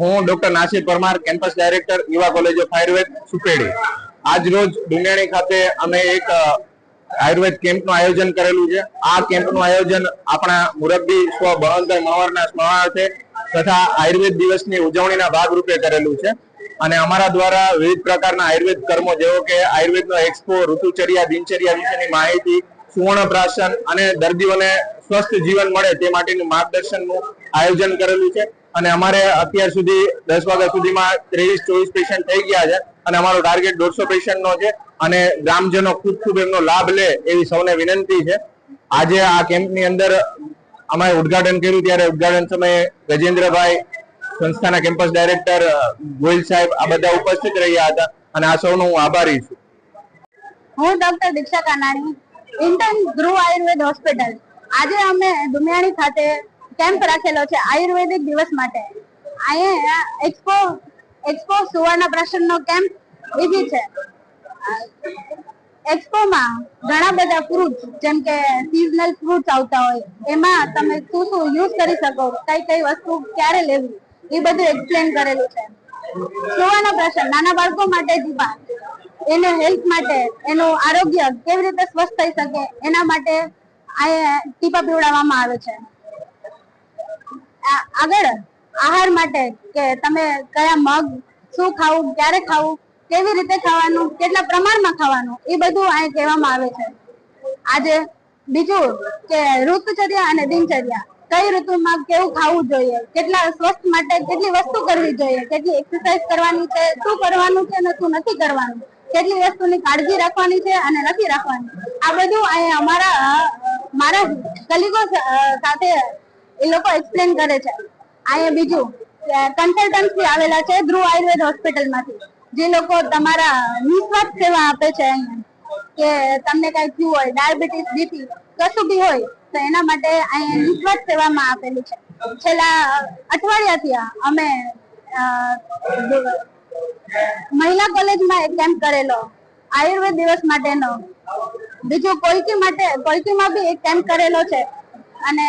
હું doctor Nasir Parmar, campus director, Yuva college of Ayurveda, Supedi. આજ રોજ ડુંગેણી ખાતે અમે એક આયુર્વેદ કેમ્પનું આયોજન કરેલું છે. આ કેમ્પનું આયોજન આપણા મુરબ્બી સ્વ બળવંતભાઈ મવારના સ્મરણાર્થે તથા આયુર્વેદ દિવસની ઉજવણીના ભાગરૂપે કરેલું છે. અને અમારા દ્વારા વિવિધ પ્રકારના આયુર્વેદ કર્મો, જેવો કે આયુર્વેદનો એક્સપો, ઋતુચર્યા, દિનચર્યા વિશેની માહિતી, સુવર્ણ પ્રાશન અને દર્દીઓને સ્વસ્થ જીવન મળે તે માટેનું માર્ગદર્શનનું આયોજન કરેલું છે. અને અમારે અત્યાર સુધી દસ વાગ્યા સુધીમાં ત્રેવીસ, ચોવીસ પેશન્ટ થઈ ગયા છે અને અમારો ટાર્ગેટ દોઢસો પેશન્ટનો છે અને ગ્રામજનો ખૂબ ખૂબ એમનો લાભ લે એવી સૌને વિનંતી છે. આજે આ કેમ્પની અંદર અમારે ઉદઘાટન કર્યું ત્યારે ઉદઘાટન સમયે ગજેન્દ્રભાઈ સંસ્થાના કેમ્પસ ડાયરેક્ટર ગોયલ સાહેબ આ બધા ઉપસ્થિત રહ્યા હતા અને આ સૌનો હું આભારી છું. હું doctor Diksha Kanani intern Dhruv Ayurveda hospital આજે અમે દુમિયાણી ખાતે કેમ્પ રાખેલો છે આયુર્વેદિક દિવસ માટે. અહીંયા એક્સપો એક્સપો સુવર્ણ પ્રસન્નનો કેમ્પ ઈજી છે. એક્સપોમાં ઘણા બધા ફ્રૂટ જેમ કે સિઝનલ ફ્રૂટ આવતા હોય, એમાં તમે શું શું યુઝ કરી શકો, કઈ કઈ વસ્તુ ક્યારે લેવી, એ બધું એક્સપ્લેન કરેલું છે. સુવર્ણ પ્રસન્ન, નાના બાળકો માટે જીવા એને હેલ્થ માટે, એનું આરોગ્ય કેવી રીતે સ્વસ્થ થઈ શકે, એના માટે આ ટીપા પીવડાવવામાં આવે છે. આગળ આહાર માટે કે તમે કયા મગ, શું ખાવું, ક્યારે ખાવું, કેવી રીતે ખાવાનું, કેટલા પ્રમાણમાં ખાવાનું, એ બધું અહીં કહેવામાં આવે છે. આજે બીજું કે ઋતુચર્યા અને દિનચર્યા. કઈ ઋતુમાં કેવું ખાવું જોઈએ, કેટલા સ્વસ્થ માટે કેટલી વસ્તુ કરવી જોઈએ, કેટલી એક્સરસાઇઝ કરવાની છે, શું કરવાનું છે અને શું નથી કરવાનું, કેટલી વસ્તુની કાળજી રાખવાની છે અને નથી રાખવાની. આ બધું અહીં અમારા મારા કલીગો સાથે એ લોકો એક્સપ્લેન કરે છે. અહીંયા બીજું કન્સલ્ટન્સી આવેલા છે ધ્રુવ આયુર્વેદ હોસ્પિટલમાંથી જે લોકો તમારા નિસ્વાર્થ સેવા આપે છે અહીંયા. કે તમને કઈ થયું હોય ડાયાબિટીસ બીપી કશું બી હોય, તો એના માટે અહીંયા નિસ્વાર્થ સેવામાં આપેલી છે. છેલ્લા અઠવાડિયાથી અમે મહિલા કોલેજમાં એક કેમ્પ કરેલો, આયુર્વેદ દિવસ માટેનો. બીજું કોઈકી માટે, કોઈકીમાં બી એક કેમ્પ કરેલો છે. અને